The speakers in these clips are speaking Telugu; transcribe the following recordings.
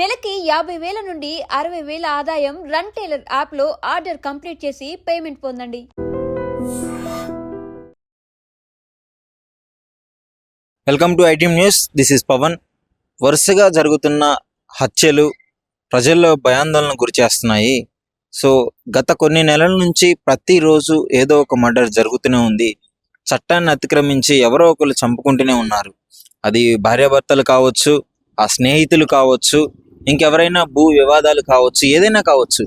నెలకి యాభై వేల నుండి అరవై వేల ఆదాయం రన్ టైలర్ యాప్లో ఆర్డర్ కంప్లీట్ చేసి పేమెంట్ పొందండి. Welcome to ITM news. This is Pawan. వరుసగా జరుగుతున్న హత్యలు ప్రజల్లో భయాందోళన గురి చేస్తున్నాయి. సో గత కొన్ని నెలల నుంచి ప్రతిరోజు ఏదో ఒక మర్డర్ జరుగుతూనే ఉంది. చట్టాన్ని అతిక్రమించి ఎవరో ఒకరు చంపుకుంటూనే ఉన్నారు. అది భార్యాభర్తలు కావచ్చు ఆ స్నేహితులు కావచ్చు ఇంకెవరైనా భూ వివాదాలు కావచ్చు ఏదైనా కావచ్చు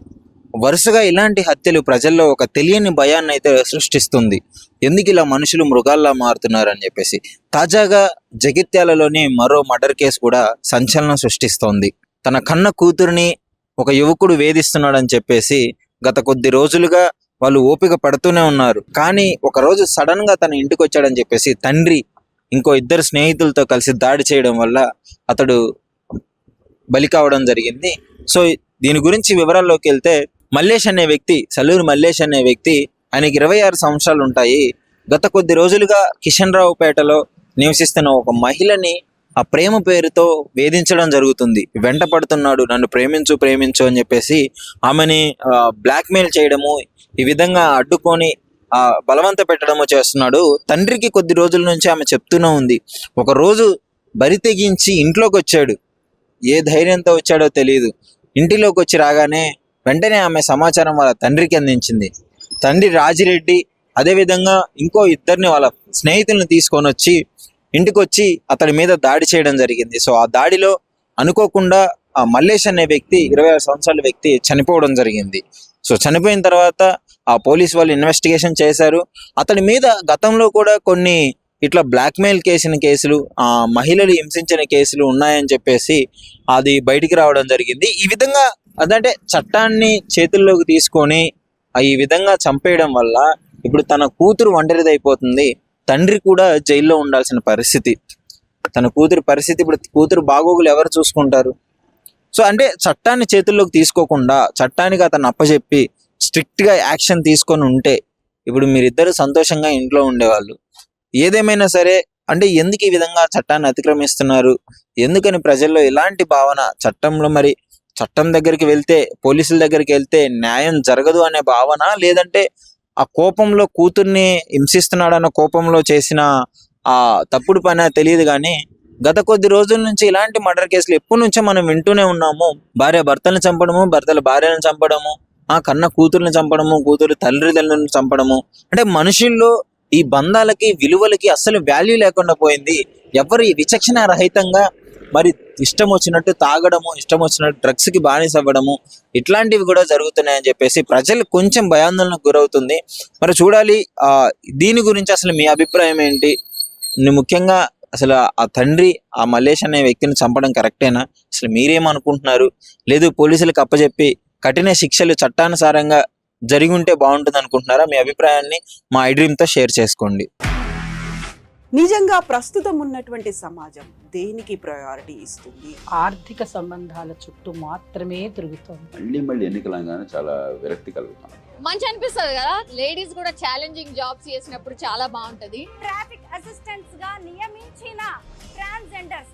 వరుసగా ఇలాంటి హత్యలు ప్రజల్లో ఒక తెలియని భయాన్ని అయితే సృష్టిస్తుంది. ఎందుకు ఇలా మనుషులు మృగాల్లా మారుతున్నారు అని చెప్పేసి. తాజాగా జగిత్యాలలోని మరో మర్డర్ కేసు కూడా సంచలనం సృష్టిస్తోంది. తన కన్న కూతురిని ఒక యువకుడు వేధిస్తున్నాడని చెప్పేసి గత కొద్ది రోజులుగా వాళ్ళు ఓపిక పడుతూనే ఉన్నారు. కానీ ఒక రోజు సడన్గా తన ఇంటికి వచ్చాడని చెప్పేసి తండ్రి ఇంకో ఇద్దరు స్నేహితులతో కలిసి దాడి చేయడం వల్ల అతడు బలి కావడం జరిగింది. సో దీని గురించి వివరాల్లోకి వెళ్తే మల్లేష్ అనే వ్యక్తి సల్లూరు మల్లేష్ అనే వ్యక్తి ఆయనకి ఇరవై ఆరు సంవత్సరాలు ఉంటాయి గత కొద్ది రోజులుగా కిషన్ రావుపేటలో నివసిస్తున్న ఒక మహిళని ఆ ప్రేమ పేరుతో వేధించడం జరుగుతుంది. వెంట పడుతున్నాడు నన్ను ప్రేమించు ప్రేమించు అని చెప్పేసి ఆమెని బ్లాక్మెయిల్ చేయడము ఈ విధంగా అడ్డుకొని ఆ బలవంత పెట్టడము చేస్తున్నాడు. తండ్రికి కొద్ది రోజుల నుంచి ఆమె చెప్తూనే ఉంది. ఒక రోజు బరి తెగించి ఇంట్లోకి వచ్చాడు ఏ ధైర్యంతో వచ్చాడో తెలియదు ఇంటిలోకి వచ్చి రాగానే వెంటనే ఆమె సమాచారం వాళ్ళ తండ్రికి అందించింది. తండ్రి రాజిరెడ్డి అదేవిధంగా ఇంకో ఇద్దరిని వాళ్ళ స్నేహితులను తీసుకొని వచ్చి ఇంటికి వచ్చి అతడి మీద దాడి చేయడం జరిగింది. సో ఆ దాడిలో అనుకోకుండా ఆ మల్లేష్ అనే వ్యక్తి ఇరవై ఆరు సంవత్సరాల వ్యక్తి చనిపోవడం జరిగింది. సో చనిపోయిన తర్వాత ఆ పోలీస్ వాళ్ళు ఇన్వెస్టిగేషన్ చేశారు. అతడి మీద గతంలో కూడా కొన్ని ఇట్లా బ్లాక్మెయిల్ చేసిన కేసులు ఆ మహిళలు హింసించిన కేసులు ఉన్నాయని చెప్పేసి అది బయటికి రావడం జరిగింది. ఈ విధంగా అదంటే చట్టాన్ని చేతుల్లోకి తీసుకొని ఈ విధంగా చంపేయడం వల్ల ఇప్పుడు తన కూతురు ఒంటరిది అయిపోతుంది తండ్రి కూడా జైల్లో ఉండాల్సిన పరిస్థితి. తన కూతురు పరిస్థితి ఇప్పుడు కూతురు బాగోగులు ఎవరు చూసుకుంటారు? సో అంటే చట్టాన్ని చేతుల్లోకి తీసుకోకుండా చట్టానికి అతను అప్పచెప్పి స్ట్రిక్ట్గా యాక్షన్ తీసుకొని ఉంటే ఇప్పుడు మీరిద్దరు సంతోషంగా ఇంట్లో ఉండేవాళ్ళు. ఏదేమైనా సరే అంటే ఎందుకు ఈ విధంగా చట్టాన్ని అతిక్రమిస్తున్నారు? ఎందుకని ప్రజల్లో ఇలాంటి భావన? చట్టంలో మరి చట్టం దగ్గరికి వెళ్తే పోలీసుల దగ్గరికి వెళ్తే న్యాయం జరగదు అనే భావన? లేదంటే ఆ కోపంలో కూతుర్ని హింసిస్తున్నాడన్న కోపంలో చేసిన ఆ తప్పుడు పని తెలియదు కానీ గత కొద్ది రోజుల నుంచి ఇలాంటి మర్డర్ కేసులు ఎప్పటి నుంచో మనం వింటూనే ఉన్నాము. భార్య భర్తలను చంపడము భర్తల భార్యను చంపడము ఆ కన్న కూతుర్ని చంపడము కూతురు తల్లిదండ్రులను చంపడము. అంటే మనుషుల్లో ఈ బంధాలకి విలువలకి అస్సలు వాల్యూ లేకుండా పోయింది. ఎవరి విచక్షణ రహితంగా మరి ఇష్టం వచ్చినట్టు తాగడము ఇష్టం వచ్చినట్టు డ్రగ్స్కి బానిస అవ్వడము ఇట్లాంటివి కూడా జరుగుతున్నాయని చెప్పేసి ప్రజలు కొంచెం భయాందోళనకు గురవుతుంది. మరి చూడాలి ఆ దీని గురించి అసలు మీ అభిప్రాయం ఏంటి? ముఖ్యంగా అసలు ఆ తండ్రి ఆ మలేష్ అనే వ్యక్తిని చంపడం కరెక్టేనా? అసలు మీరేమనుకుంటున్నారు? లేదు పోలీసులకు అప్పచెప్పి కఠిన శిక్షలు చట్టానుసారంగా జరిగి ఉంటే బాగుంటుంది అనుకుంటున్నారా మీ అభిప్రాయాన్ని మా ఐడ్రీమ్తో షేర్ చేసుకోండి. నిజంగా ప్రస్తుతం ఉన్నటువంటి సమాజం దేనికి ప్రయారిటీ ఇస్తుంది? ఆర్థిక సంబంధాల చుట్టూ మాత్రమే తిరుగుతోంది. మళ్ళీ మళ్ళీ ఎన్నికలంగానే చాలా విరక్తి కలుగుతాం మంచి అనిపిస్తుంది కదా? లేడీస్ కూడా ఛాలెంజింగ్ జాబ్స్ చేసినప్పుడు చాలా బాగుంటది. ట్రాఫిక్ అసిస్టెంట్స్గా నియమించిన ట్రాన్స్జెండర్స్